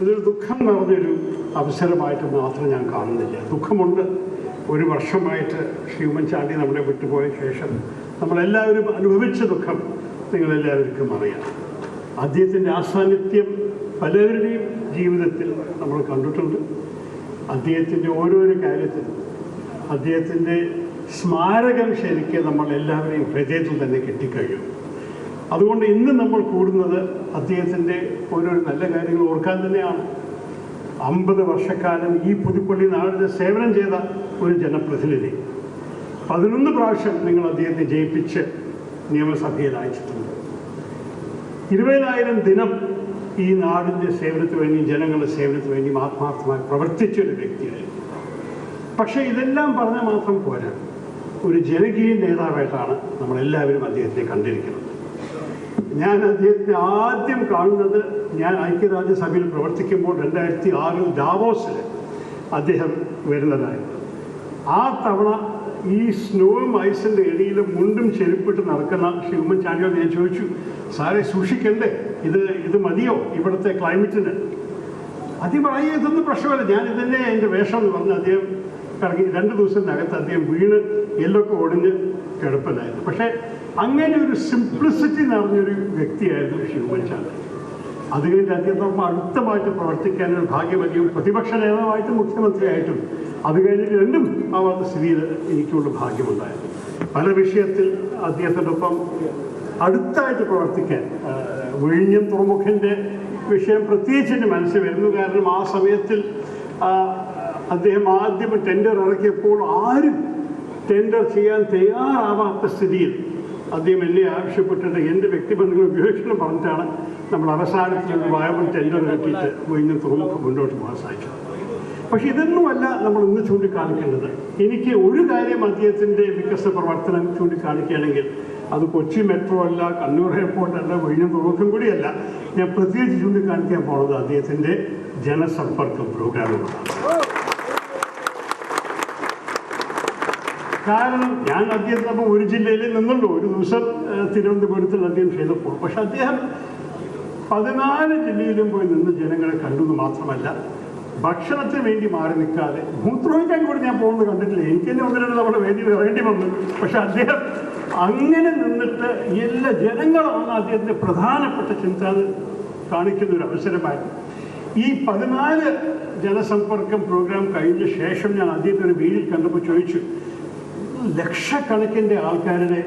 ഇതൊരു ദുഃഖം നിറഞ്ഞൊരു അവസരമായിട്ട് മാത്രം ഞാൻ കാണുന്നില്ല. ദുഃഖമുണ്ട്. ഒരു വർഷമായിട്ട് ഹ്യൂമൻ ചാണ്ടി നമ്മളെ വിട്ടുപോയ ശേഷം നമ്മളെല്ലാവരും അനുഭവിച്ച ദുഃഖം നിങ്ങളെല്ലാവർക്കും അറിയാം. അദ്ദേഹത്തിന്റെ ആസാന്നിധ്യം പലരുടെയും ജീവിതത്തിൽ നമ്മൾ കണ്ടിട്ടുണ്ട്. അദ്ദേഹത്തിന്റെ ഓരോരോ കാര്യത്തിലും അദ്ദേഹത്തിന്റെ സ്മാരകം ശരിക്കും നമ്മൾ എല്ലാവരെയും ഹൃദയത്തിൽ തന്നെ കെട്ടിക്കഴിയും അതുകൊണ്ട് ഇന്ന് നമ്മൾ കൂടുന്നത് അദ്ദേഹത്തിന്റെ ഓരോ നല്ല കാര്യങ്ങൾ ഓർക്കാൻ തന്നെയാണ്. അമ്പത് വർഷക്കാലം ഈ പുതുപ്പള്ളി നാടിന് സേവനം ചെയ്ത ഒരു ജനപ്രതിനിധി. പതിനൊന്ന് പ്രാവശ്യം നിങ്ങൾ അദ്ദേഹത്തെ ജയിപ്പിച്ച് നിയമസഭയിൽ അയച്ചിട്ടുണ്ട്. ഇരുപതിനായിരം ദിനം ഈ നാടിന്റെ സേവനത്തിന് വേണ്ടി ജനങ്ങളുടെ സേവനത്തിന് വേണ്ടി ആത്മാർത്ഥമായി പ്രവർത്തിച്ച ഒരു വ്യക്തിയായിരുന്നു. പക്ഷേ ഇതെല്ലാം പറഞ്ഞാൽ മാത്രം പോരാ. ഒരു ജനകീയ നേതാവായിട്ടാണ് നമ്മളെല്ലാവരും അദ്ദേഹത്തെ കണ്ടിരിക്കുന്നത്. ഞാൻ അദ്ദേഹത്തെ ആദ്യം കാണുന്നത് ഞാൻ ഐക്യരാജ്യസഭയിൽ പ്രവർത്തിക്കുമ്പോൾ രണ്ടായിരത്തി ആറിൽ ഡാവോസിൽ അദ്ദേഹം വരുന്നതായിരുന്നു. ആ തവണ ഈ സ്നോയും ഐസിന്റെ ഇടയിലും മുണ്ടും ചെരുപ്പിട്ട് നടക്കുന്ന ശ്രീ ഉമ്മൻചാണ്ടിയോട് ഞാൻ ചോദിച്ചു സാറെ സൂക്ഷിക്കണ്ടേ? ഇത് ഇത് മതിയോ ഇവിടുത്തെ ക്ലൈമറ്റിന് അദ്ദേഹം ഇതൊന്നും പ്രശ്നമല്ല. ഞാൻ ഇതന്നെ എന്റെ വേഷം എന്ന് പറഞ്ഞ് അദ്ദേഹം ഇറങ്ങി രണ്ട് ദിവസത്തിനകത്ത് അദ്ദേഹം വീണ് എല്ലൊക്കെ ഒടിഞ്ഞ് കിടപ്പിലായിരുന്നു പക്ഷേ അങ്ങനെ ഒരു സിംപ്ലിസിറ്റി നിറഞ്ഞൊരു വ്യക്തിയായിരുന്നു ഉമ്മൻചാണ്ടി അത് കഴിഞ്ഞ് അദ്ദേഹത്തോടൊപ്പം അടുത്തമായിട്ട് പ്രവർത്തിക്കാനൊരു ഭാഗ്യമതിയും പ്രതിപക്ഷ നേതാവായിട്ടും മുഖ്യമന്ത്രിയായിട്ടും അത് കഴിഞ്ഞിട്ട് രണ്ടും ആവാത്ത സ്ഥിതിയിൽ എനിക്കുള്ള ഭാഗ്യമുണ്ടായിരുന്നു. പല വിഷയത്തിൽ അദ്ദേഹത്തോടൊപ്പം അടുത്തായിട്ട് പ്രവർത്തിക്കാൻ വിഴിഞ്ഞം തുറമുഖന്റെ വിഷയം പ്രത്യേകിച്ച് എന്റെ മനസ്സിൽ വരുന്നു. കാരണം ആ സമയത്തിൽ അദ്ദേഹം ആദ്യം ടെൻഡർ ഇറക്കിയപ്പോൾ ആരും ടെൻഡർ ചെയ്യാൻ തയ്യാറാവാത്ത സ്ഥിതിയിൽ അദ്ദേഹം എന്നെ ആവശ്യപ്പെട്ടിട്ട് എന്റെ വ്യക്തിബന്ധങ്ങൾ ഉപയോഗിക്കണം പറഞ്ഞിട്ടാണ് നമ്മൾ അവസാനത്തിൽ വയബിൾ ടെൻഡർ കിട്ടിയിട്ട് ഇന്ന് തുറമുഖം മുന്നോട്ട് പോകാൻ സാധിച്ചത്. പക്ഷെ ഇതൊന്നുമല്ല നമ്മൾ ഇന്ന് ചൂണ്ടിക്കാണിക്കേണ്ടത്. എനിക്ക് ഒരു കാര്യം അദ്ദേഹത്തിന്റെ വികസന പ്രവർത്തനം ചൂണ്ടിക്കാണിക്കുകയാണെങ്കിൽ അത് കൊച്ചി മെട്രോ അല്ല കണ്ണൂർ എയർപോർട്ട് അല്ല വിഴിഞ്ഞം തുറമുഖം കൂടിയല്ല. ഞാൻ പ്രത്യേകിച്ച് ചൂണ്ടിക്കാണിക്കാൻ പോകുന്നത് അദ്ദേഹത്തിന്റെ ജനസമ്പർക്ക പ്രോഗ്രാമുകളാണ് കാരണം ഞാൻ അദ്ദേഹത്തിനൊപ്പം ഒരു ജില്ലയിൽ നിന്നുള്ളൂ. ഒരു ദിവസം തിരുവനന്തപുരത്തിൽ അദ്ദേഹം ചെയ്തപ്പോൾ. പക്ഷെ അദ്ദേഹം പതിനാല് ജില്ലയിലും പോയി നിന്ന് ജനങ്ങളെ കണ്ടു മാത്രമല്ല ഭക്ഷണത്തിന് വേണ്ടി മാറി നിൽക്കാതെ മൂത്രമൊഴിക്കാൻ കൂടി ഞാൻ പോകുന്നത് കണ്ടിട്ടില്ല. എനിക്ക് തന്നെ ഒന്ന് രണ്ട് വേണ്ടി വേണ്ടി വരേണ്ടി വന്നു. പക്ഷെ അദ്ദേഹം അങ്ങനെ നിന്നിട്ട് എല്ലാ ജനങ്ങളാണ് അദ്ദേഹത്തിന്റെ പ്രധാനപ്പെട്ട ചിന്ത കാണിക്കുന്ന ഒരു അവസരമായിരുന്നു ഈ പതിനാല് ജനസമ്പർക്കം പ്രോഗ്രാം കഴിഞ്ഞ ശേഷം ഞാൻ അദ്ദേഹത്തിന് വീടിൽ കണ്ടപ്പോൾ ചോദിച്ചു ലക്ഷക്കണക്കിന്റെ ആൾക്കാരുടെ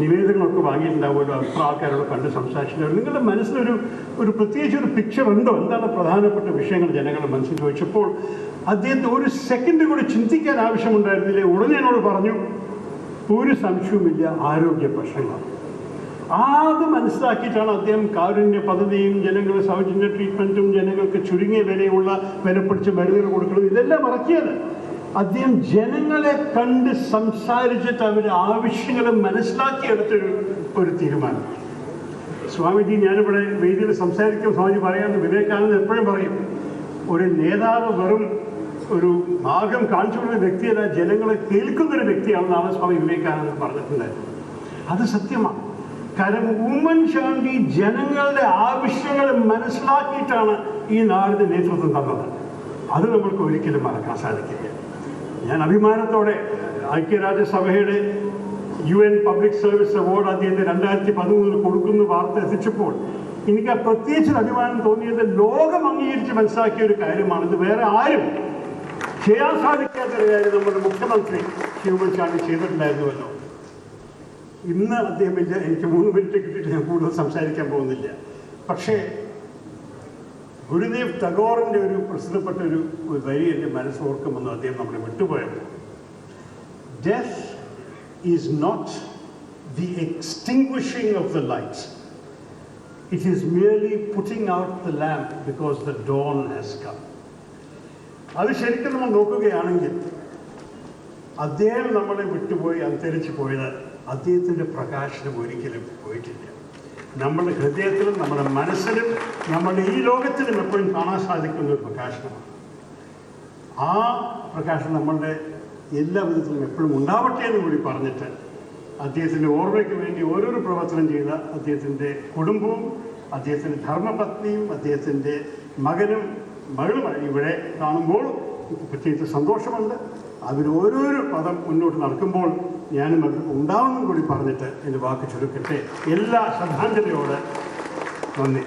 നിവേദനങ്ങളൊക്കെ വാങ്ങിയിട്ടുണ്ടാവുമല്ലോ. അത്ര ആൾക്കാരോട് കണ്ട് സംസാരിച്ചിട്ടുണ്ടാവും. നിങ്ങളുടെ മനസ്സിലൊരു ഒരു പ്രത്യേകിച്ച് ഒരു പിക്ചർ ഉണ്ടോ? എന്താണ് പ്രധാനപ്പെട്ട വിഷയങ്ങൾ ജനങ്ങളുടെ മനസ്സിൽ ചോദിച്ചപ്പോൾ അദ്ദേഹത്തെ ഒരു സെക്കൻഡ് കൂടി ചിന്തിക്കാൻ ആവശ്യമുണ്ടായിരുന്നില്ലേ? ഉടനെ എന്നോട് പറഞ്ഞു ഒരു സംശയവുമില്ല ആരോഗ്യ പ്രശ്നങ്ങളാണ്. അത് മനസ്സിലാക്കിയിട്ടാണ് അദ്ദേഹം കാരുണ്യ പദ്ധതിയും ജനങ്ങളുടെ സൗജന്യ ട്രീറ്റ്മെന്റും ജനങ്ങൾക്ക് ചുരുങ്ങിയ വിലയുള്ള വിലപ്പിടിച്ച മരുന്നുകൾ കൊടുക്കുന്നത്. ഇതെല്ലാം ഇറക്കിയത്. അദ്ദേഹം ജനങ്ങളെ കണ്ട് സംസാരിച്ചിട്ട് അവരുടെ ആവശ്യങ്ങൾ മനസ്സിലാക്കിയെടുത്തൊരു ഒരു തീരുമാനം. സ്വാമിജി ഞാനിവിടെ വേദിയിൽ സംസാരിക്കും സ്വാമിജി പറയാമെന്ന് വിവേകാനന്ദ എപ്പോഴും പറയും ഒരു നേതാവ് വെറും ഒരു മാർഗം കാണിച്ചു കൊടുക്കുന്ന വ്യക്തിയല്ല ജനങ്ങളെ കേൾക്കുന്ന കേൾക്കുന്നൊരു വ്യക്തിയാണെന്നാണ് സ്വാമി വിവേകാനന്ദൻ പറഞ്ഞിട്ടുണ്ടായിരുന്നത്. അത് സത്യമാണ്. കാരണം ഉമ്മൻ ശാന്തി ജനങ്ങളുടെ ആവശ്യങ്ങൾ മനസ്സിലാക്കിയിട്ടാണ് ഈ നാടിന് നേതൃത്വം തന്നത്. അത് നമ്മൾക്ക് ഒരിക്കലും മറക്കാൻ സാധിക്കില്ല. ഞാൻ അഭിമാനത്തോടെ ഐക്യരാജ്യസഭയുടെ U N public service award അദ്ദേഹത്തെ രണ്ടായിരത്തി പതിമൂന്നിൽ കൊടുക്കുന്ന വാർത്ത എത്തിച്ചപ്പോൾ എനിക്ക് പ്രത്യേകിച്ച് അഭിമാനം തോന്നിയത് ലോകം അംഗീകരിച്ച് മനസ്സിലാക്കിയ ഒരു കാര്യമാണ്. ഇത് വേറെ ആരും ചെയ്യാൻ സാധിക്കാത്ത ഒരു കാര്യം നമ്മുടെ മുഖ്യമന്ത്രി ശ്രീ ഉമ്മൻചാണ്ടി ചെയ്തിട്ടുണ്ടായിരുന്നുവല്ലോ. ഇന്ന് അദ്ദേഹം എനിക്ക് മൂന്ന് മിനിറ്റ് കിട്ടിയിട്ട് ഞാൻ കൂടുതൽ സംസാരിക്കാൻ പോകുന്നില്ല. പക്ഷേ ഗുരുദേവ് ടഗോറിന്റെ ഒരു പ്രസിദ്ധപ്പെട്ട ഒരു വരി എന്റെ മനസ്സോർക്കുമെന്ന് അദ്ദേഹം നമ്മളെ വിട്ടുപോയപ്പോൾ death is not the extinguishing of the lights it is merely putting out the lamp because the dawn has come അത് ശരിക്കും നമ്മൾ നോക്കുകയാണെങ്കിൽ അദ്ദേഹം നമ്മളെ വിട്ടുപോയി അന്തരിച്ചു പോയത് അദ്ദേഹത്തിന്റെ പ്രകാശനം ഒരിക്കലും പോയിട്ടില്ല. നമ്മുടെ ഹൃദയത്തിലും നമ്മുടെ മനസ്സിലും നമ്മുടെ ഈ ലോകത്തിലും എപ്പോഴും കാണാൻ സാധിക്കുന്ന ഒരു പ്രകാശനമാണ്. ആ പ്രകാശം നമ്മളുടെ എല്ലാ വിധത്തിലും എപ്പോഴും ഉണ്ടാവട്ടെ എന്ന് കൂടി പറഞ്ഞിട്ട് അദ്ദേഹത്തിന്റെ ഓർമ്മയ്ക്ക് വേണ്ടി ഓരോരോ പ്രവർത്തനം ചെയ്ത അദ്ദേഹത്തിന്റെ കുടുംബവും അദ്ദേഹത്തിന്റെ ധർമ്മപത്നിയും അദ്ദേഹത്തിന്റെ മകനും മകളുമായി ഇവിടെ കാണുമ്പോൾ പ്രത്യേകിച്ച് സന്തോഷമുണ്ട്. അതിൽ ഓരോരോ പദം മുന്നോട്ട് നടക്കുമ്പോൾ ഞാനും അവർക്ക് ഉണ്ടാവണം കൂടി പറഞ്ഞിട്ട് എന്റെ വാക്ക് ചുരുക്കട്ടെ. എല്ലാ ശ്രദ്ധാഞ്ജലിയോട് നന്ദി.